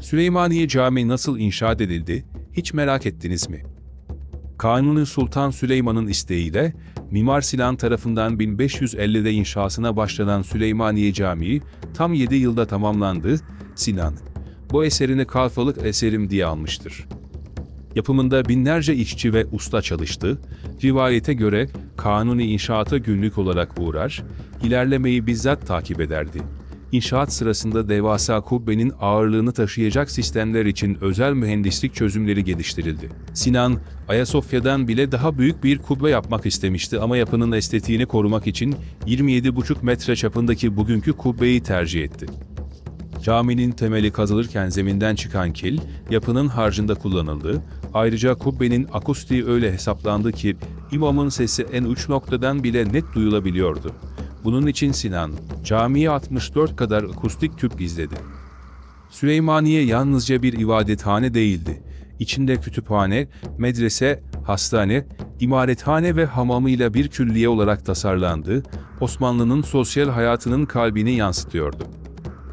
Süleymaniye Camii nasıl inşaat edildi, hiç merak ettiniz mi? Kanuni Sultan Süleyman'ın isteğiyle Mimar Sinan tarafından 1550'de inşasına başlanan Süleymaniye Camii tam 7 yılda tamamlandı. Sinan, bu eserini kalfalık eserim diye almıştır. Yapımında binlerce işçi ve usta çalıştı. Rivayete göre Kanuni inşaata günlük olarak uğrar, ilerlemeyi bizzat takip ederdi. İnşaat sırasında devasa kubbenin ağırlığını taşıyacak sistemler için özel mühendislik çözümleri geliştirildi. Sinan, Ayasofya'dan bile daha büyük bir kubbe yapmak istemişti ama yapının estetiğini korumak için 27,5 metre çapındaki bugünkü kubbeyi tercih etti. Caminin temeli kazılırken zeminden çıkan kil, yapının harcında kullanıldı. Ayrıca kubbenin akustiği öyle hesaplandı ki, imamın sesi en uç noktadan bile net duyulabiliyordu. Bunun için Sinan, camiye 64 kadar akustik tüp gizledi. Süleymaniye yalnızca bir ibadethane değildi. İçinde kütüphane, medrese, hastane, imarethane ve hamamıyla bir külliye olarak tasarlandı, Osmanlı'nın sosyal hayatının kalbini yansıtıyordu.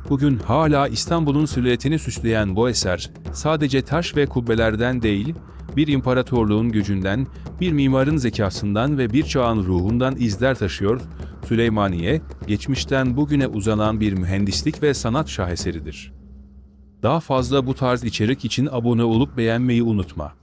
Bugün hala İstanbul'un silüetini süsleyen bu eser, sadece taş ve kubbelerden değil, bir imparatorluğun gücünden, bir mimarın zekasından ve bir çağın ruhundan izler taşıyor, Süleymaniye, geçmişten bugüne uzanan bir mühendislik ve sanat şaheseridir. Daha fazla bu tarz içerik için abone olup beğenmeyi unutma.